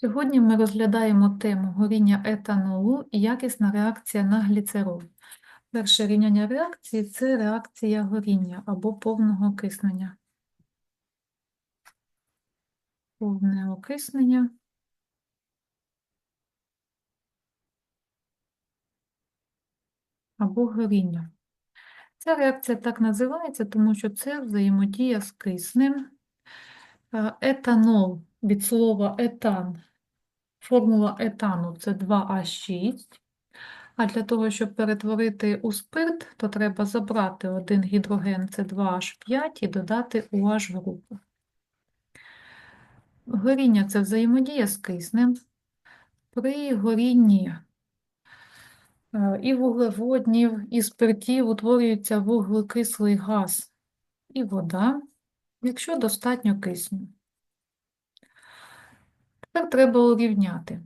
Сьогодні ми розглядаємо тему горіння етанолу і якісна реакція на гліцерол. Перше рівняння реакції це реакція горіння або повного окиснення. Повне окиснення. Або горіння. Ця реакція так називається, тому що це взаємодія з киснем. Е, Етанол від слова етан. Формула етану це 2А6. А для того, щоб перетворити у спирт, то треба забрати один гідроген це 2H5 і додати OH групу. Горіння це взаємодія з киснем. При горінні е, і вуглеводнів, і спиртів утворюється вуглекислий газ і вода, якщо достатньо кисню. Тепер треба урівняти.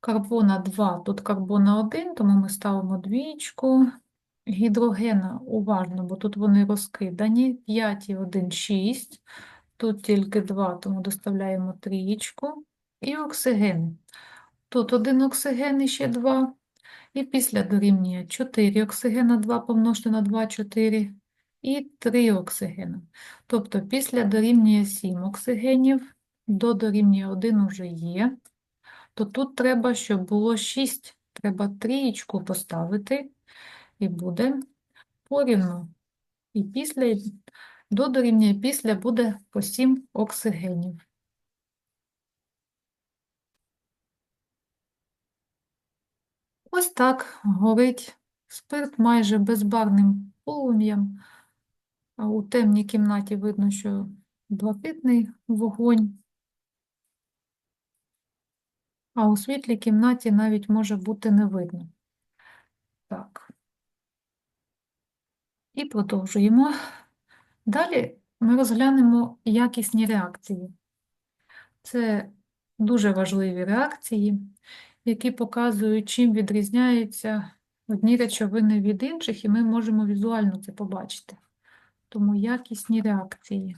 Карбона 2, тут карбона 1, тому ми ставимо двічку. Гідрогена уважно, бо тут вони розкидані. 5 і 1, 6. Тут тільки 2, тому доставляємо трієчку. І оксиген. Тут один оксиген і ще 2. І після дорівнює 4 оксигена, 2 помножити на 2, 4. І 3 оксигена. Тобто після дорівнює 7 оксигенів, до дорівнює 1 вже є то тут треба, щоб було 6, треба трієчку поставити, і буде порівну. І після, до дорівнює після буде по 7 оксигенів. Ось так горить спирт майже безбарним полум'ям. У темній кімнаті видно, що блакитний вогонь. А у світлій кімнаті навіть може бути не видно. Так. І продовжуємо. Далі ми розглянемо якісні реакції. Це дуже важливі реакції, які показують, чим відрізняються одні речовини від інших, і ми можемо візуально це побачити. Тому якісні реакції.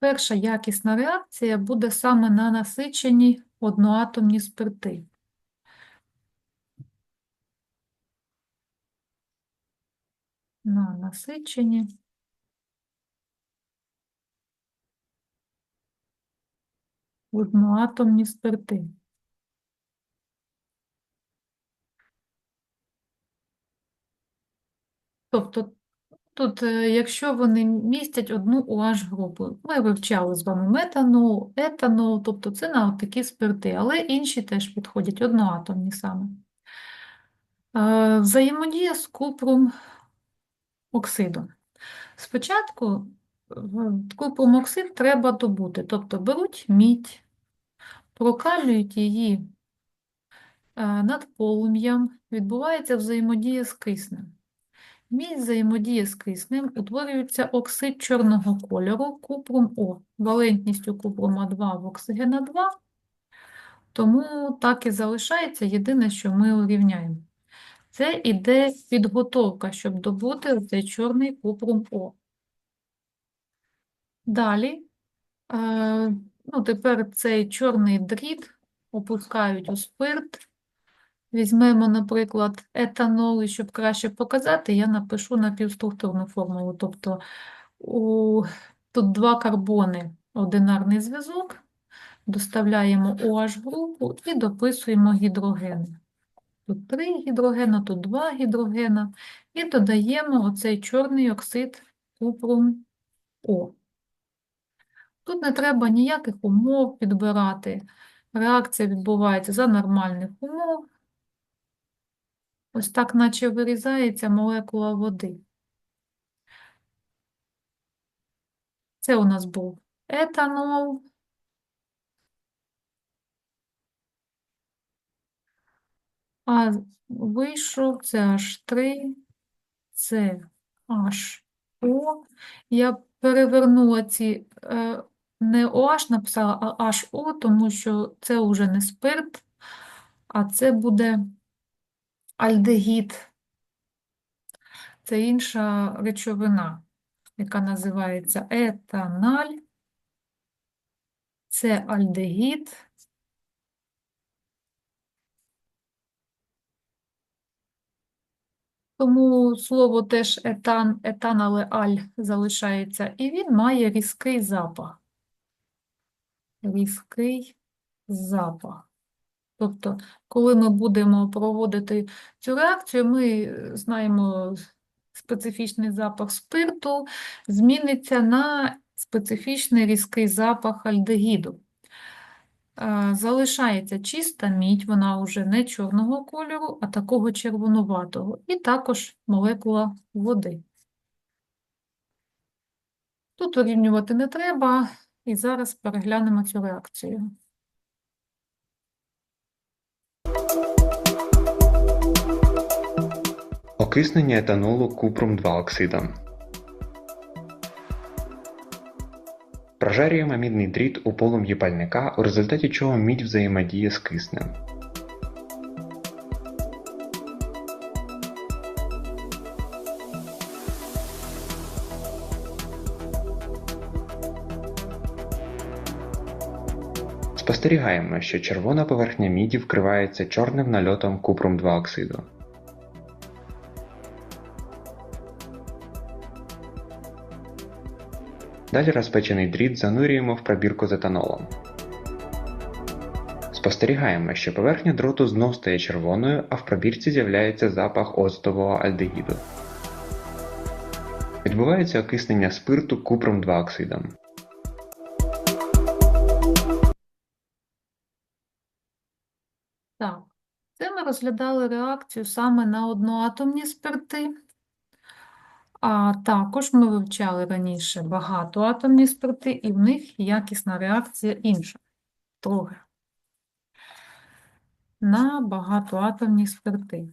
Перша якісна реакція буде саме на насичені одноатомні спирти. На насичені одноатомні спирти. Тобто Тут, е, якщо вони містять одну OH групу, ми вивчали з вами метанол, етанол, тобто це на такі спирти, але інші теж підходять одноатомні саме. Е, Взаємодія з купром оксидом. Спочатку купром оксид треба добути, тобто беруть мідь, прокалюють її е, над полум'ям, відбувається взаємодія з киснем. Мідь взаємодіє з киснем, утворюється оксид чорного кольору, купрум О, валентністю купрума 2 в оксигена 2, тому так і залишається єдине, що ми урівняємо. Це іде підготовка, щоб добути цей чорний купрум О. Далі, е, ну, тепер цей чорний дріт опускають у спирт, Візьмемо, наприклад, етанол, і щоб краще показати, я напишу напівструктурну формулу. Тобто у... тут два карбони, одинарний зв'язок, доставляємо OH групу і дописуємо гідрогени. Тут три гідрогена, тут два гідрогена, і додаємо оцей чорний оксид купрум О. Тут не треба ніяких умов підбирати. Реакція відбувається за нормальних умов. Ось так, наче вирізається молекула води. Це у нас був етанол. А вийшов це H3, це HO. Я перевернула ці е, не OH написала, а HO, тому що це вже не спирт, а це буде альдегід. Це інша речовина. яка називається етаналь. Це альдегід. Тому слово теж етан, етан, але аль залишається. І він має різкий запах. Різкий запах. Тобто, коли ми будемо проводити цю реакцію, ми е, знаємо специфічний запах спирту, зміниться на специфічний різкий запах альдегіду. Е, Залишається чиста мідь, вона вже не чорного кольору, а такого червонуватого, і також молекула води. Тут урівнювати не треба, і зараз переглянемо цю реакцію. Окиснення етанолу купром 2 оксидом. Прожарюємо мідний дріт у полум'ї пальника, у результаті чого мідь взаємодіє з киснем. Спостерігаємо, що червона поверхня міді вкривається чорним нальотом купром 2 оксиду. Далі розпечений дріт занурюємо в пробірку з етанолом. Спостерігаємо, що поверхня дроту знов стає червоною, а в пробірці з'являється запах оцтового альдегіду. Відбувається окиснення спирту купром 2 оксидом. Так, це ми розглядали реакцію саме на одноатомні спирти. А також ми вивчали раніше багатоатомні спирти, і в них якісна реакція інша, Друге. На багатоатомні спирти.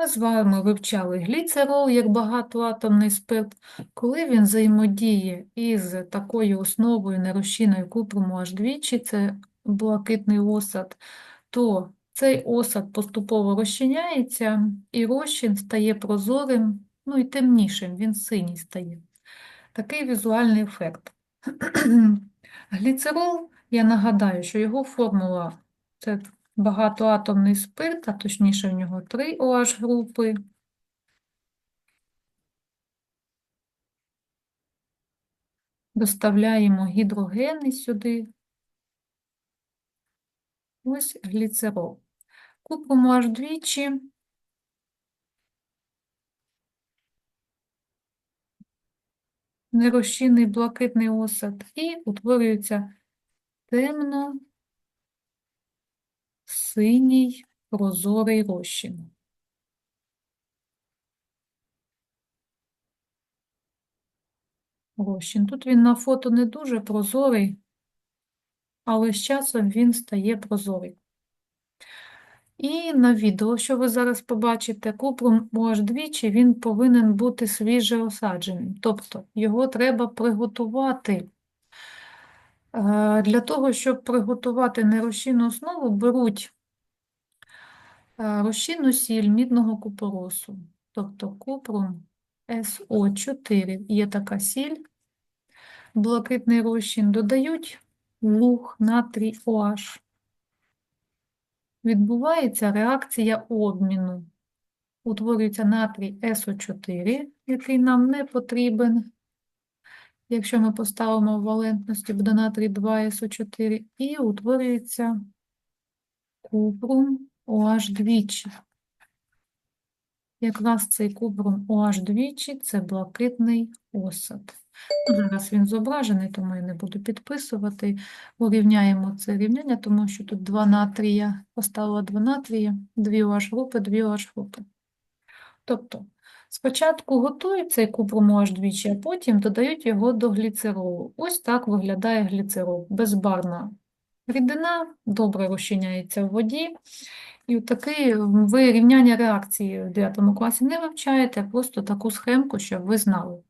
Ми з вами вивчали гліцерол як багатоатомний спирт. Коли він взаємодіє із такою основою нерозчинною купруму аж двічі, це блакитний осад, то цей осад поступово розчиняється, і розчин стає прозорим, ну і темнішим, він синій стає. Такий візуальний ефект. Гліцерол, я нагадаю, що його формула це багатоатомний спирт, а точніше в нього три OH групи. Доставляємо гідрогени сюди. Ось гліцерол. Купимо аж двічі. Нерозчинний блакитний осад і утворюється темно синій прозорий розчин. Розчин. Тут він на фото не дуже прозорий, але з часом він стає прозорий. І на відео, що ви зараз побачите, купрум аж двічі він повинен бути свіже осадженим. Тобто його треба приготувати. Е, Для того, щоб приготувати нерозчинну основу, беруть розчинну сіль мідного купоросу, тобто купрум СО4. Є така сіль, блакитний розчин, додають луг натрій OH. Відбувається реакція обміну. Утворюється натрій СО4, який нам не потрібен. Якщо ми поставимо в валентності, буде натрій 2СО4, і утворюється купрум OH двічі. Якраз цей купрум OH двічі – це блакитний осад. Ну, Зараз він зображений, тому я не буду підписувати. Урівняємо це рівняння, тому що тут два натрія, поставила два натрія, дві OH групи, дві OH групи. Тобто, спочатку готують цей купрум OH двічі, а потім додають його до гліцеролу. Ось так виглядає гліцерол. Безбарна рідина, добре розчиняється в воді. І таке ви рівняння реакції в 9 класі не вивчаєте, просто таку схемку, щоб ви знали.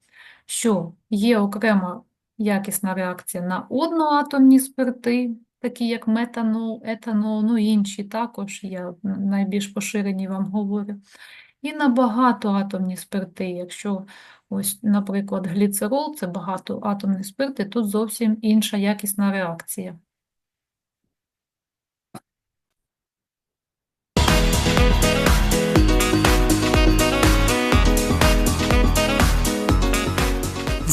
що є окрема якісна реакція на одноатомні спирти, такі як метанол, етанол, ну інші також, я найбільш поширені вам говорю. І на багатоатомні спирти, якщо ось, наприклад, гліцерол це багатоатомний спирт, і тут зовсім інша якісна реакція.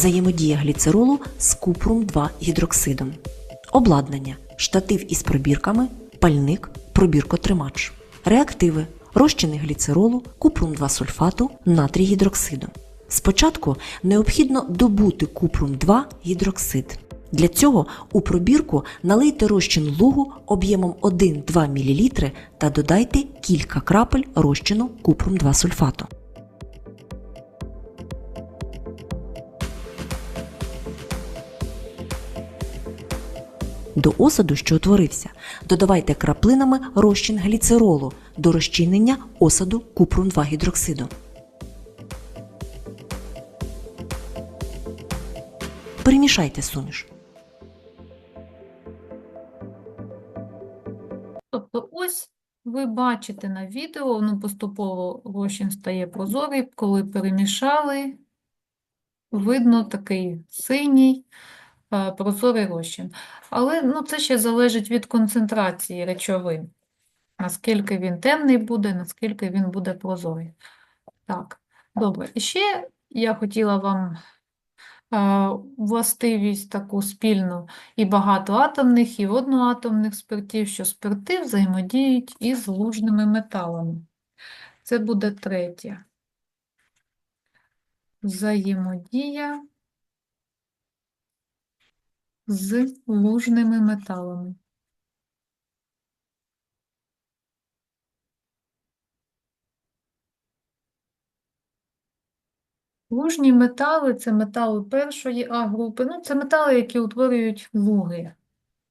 Взаємодія гліцеролу з купрум-2 гідроксидом. Обладнання, штатив із пробірками, пальник, пробіркотримач. Реактиви, розчини гліцеролу, купрум-2 сульфату, натрій гідроксиду. Спочатку необхідно добути купрум-2 гідроксид. Для цього у пробірку налийте розчин лугу об'ємом 1-2 мл та додайте кілька крапель розчину купрум-2 сульфату. До осаду, що утворився, додавайте краплинами розчин гліцеролу до розчинення осаду купрум-2 гідроксиду. Перемішайте суміш. Тобто ось ви бачите на відео, ну, поступово розчин стає прозорий, коли перемішали, видно такий синій прозорий розчин. Але ну, це ще залежить від концентрації речовин, наскільки він темний буде, наскільки він буде прозорий. Так, добре. І ще я хотіла вам е, властивість таку спільну і багатоатомних, і одноатомних спиртів, що спирти взаємодіють із лужними металами. Це буде третє. Взаємодія з лужними металами. Лужні метали це метали першої А-групи. Ну, це метали, які утворюють луги.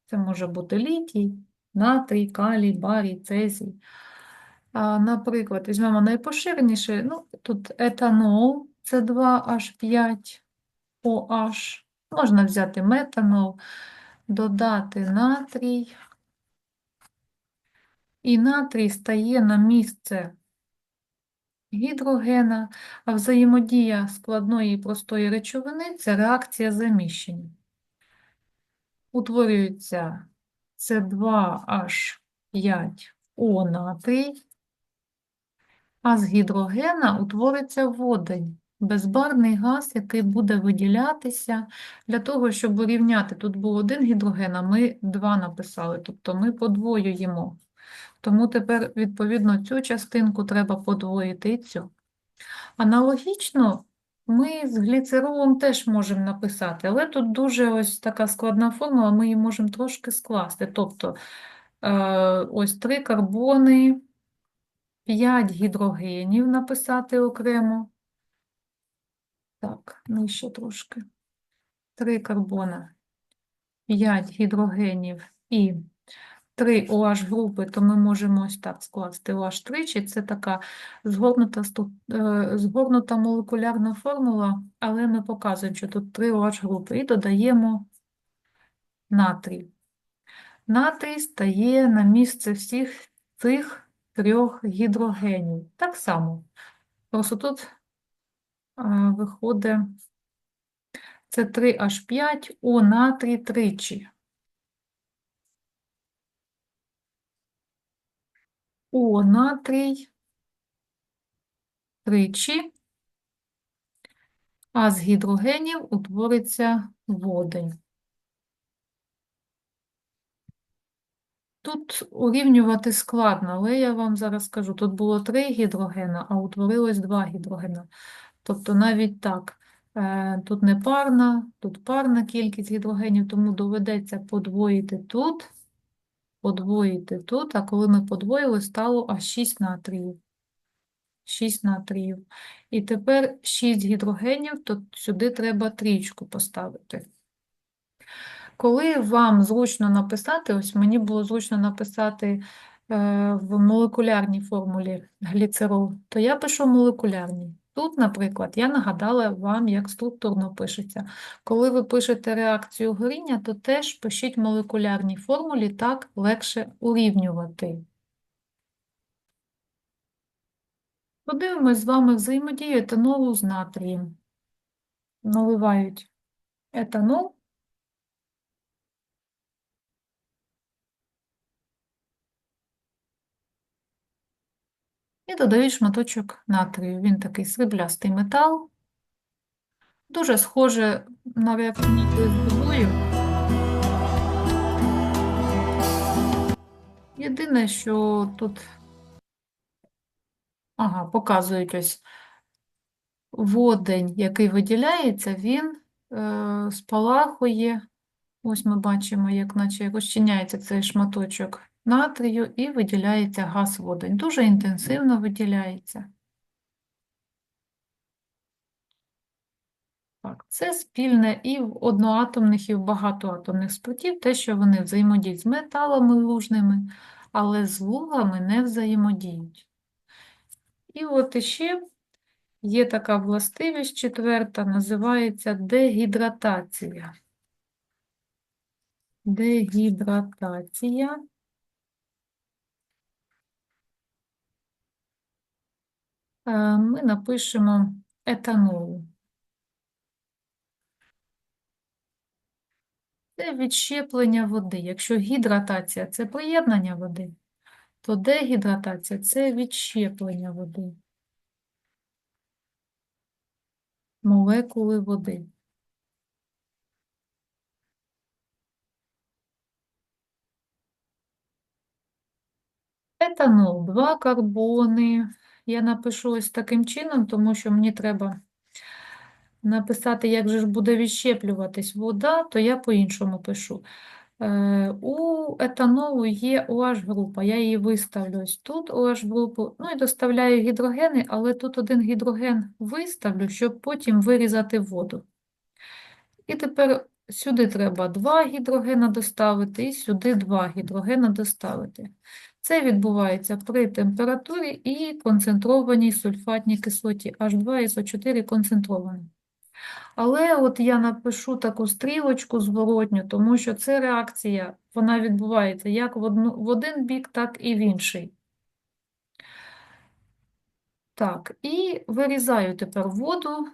Це може бути літій, натрій, калій, барій, цезій. А, наприклад, візьмемо найпоширеніше, ну, тут етанол, це 2H5OH. Можна взяти метанол, додати натрій. І натрій стає на місце гідрогена, а взаємодія складної і простої речовини це реакція заміщення. Утворюється С2H5O натрій, а з гідрогена утвориться водень, безбарний газ, який буде виділятися для того, щоб урівняти. Тут був один гідроген, а ми два написали, тобто ми подвоюємо. Тому тепер, відповідно, цю частинку треба подвоїти і цю. Аналогічно, ми з гліцеролом теж можемо написати, але тут дуже ось така складна формула, ми її можемо трошки скласти. Тобто, е, ось три карбони, 5 гідрогенів написати окремо. Так, нижче трошки. Три карбона, 5 гідрогенів і 3 OH групи, то ми можемо ось так скласти OH тричі. Це така згорнута, е, згорнута молекулярна формула, але ми показуємо, що тут 3 OH групи і додаємо натрій. Натрій стає на місце всіх цих трьох гідрогенів. Так само. Просто тут виходить це 3H5, О натрій тричі. О натрій тричі, а з гідрогенів утвориться водень. Тут урівнювати складно, але я вам зараз скажу, тут було три гідрогена, а утворилось два гідрогена. Тобто навіть так, е, тут не парна, тут парна кількість гідрогенів, тому доведеться подвоїти тут, подвоїти тут, а коли ми подвоїли, стало аж 6 натріїв. 6 натріїв. І тепер 6 гідрогенів, то сюди треба трічку поставити. Коли вам зручно написати, ось мені було зручно написати е, в молекулярній формулі гліцерол, то я пишу молекулярній. Тут, наприклад, я нагадала вам, як структурно пишеться. Коли ви пишете реакцію горіння, то теж пишіть молекулярні формулі, так легше урівнювати. Подивимось з вами взаємодію етанолу з натрієм. Наливають етанол. І додають шматочок натрію. Він такий сріблястий метал. Дуже схоже на реакцію з водою. Єдине, що тут ага, показують ось водень, який виділяється, він е, спалахує. Ось ми бачимо, як наче розчиняється цей шматочок натрію і виділяється газ водень. Дуже інтенсивно виділяється. Так, це спільне і в одноатомних, і в багатоатомних спиртів, те, що вони взаємодіють з металами лужними, але з лугами не взаємодіють. І от іще є така властивість четверта, називається дегідратація. Дегідратація. Ми напишемо етанолу. Це відщеплення води. Якщо гідратація – це приєднання води, то дегідратація – це відщеплення води. Молекули води. Етанол, два карбони. Я напишу ось таким чином, тому що мені треба написати, як же ж буде відщеплюватись вода, то я по-іншому пишу. Е, У етанолу є OH-група, я її виставлю ось тут OH-групу, ну і доставляю гідрогени, але тут один гідроген виставлю, щоб потім вирізати воду. І тепер сюди треба два гідрогена доставити, і сюди два гідрогена доставити. Це відбувається при температурі і концентрованій сульфатній кислоті H2SO4 концентрованій. Але от я напишу таку стрілочку зворотню, тому що це реакція, вона відбувається як в, одну, в один бік, так і в інший. Так, і вирізаю тепер воду.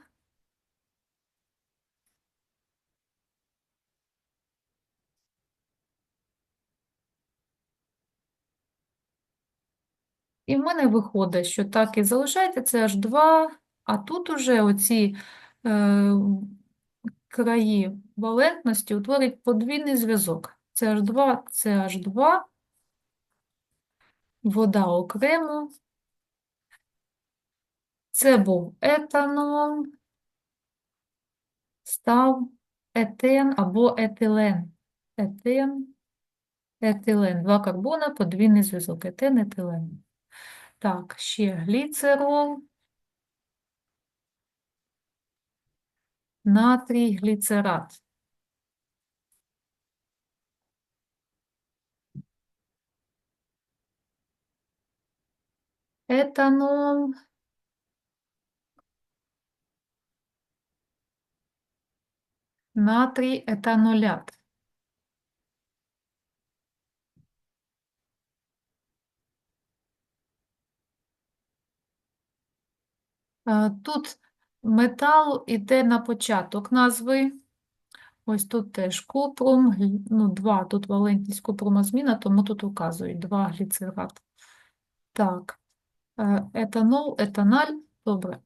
І в мене виходить, що так і залишається це аж 2, а тут уже оці е, краї валентності утворюють подвійний зв'язок. Це H2, це H2, вода окремо. Це був етанол, став етен або етилен. Етен, етилен. Два карбона, подвійний зв'язок. Етен, етилен. Так, ще гліцерол, натрій гліцерат. Етанол, натрій етанолят. Тут метал іде на початок назви. Ось тут теж купрум, ну, два, тут валентність купрума зміна, тому тут указують два гліцерат. Так, е, етанол, етаналь, добре.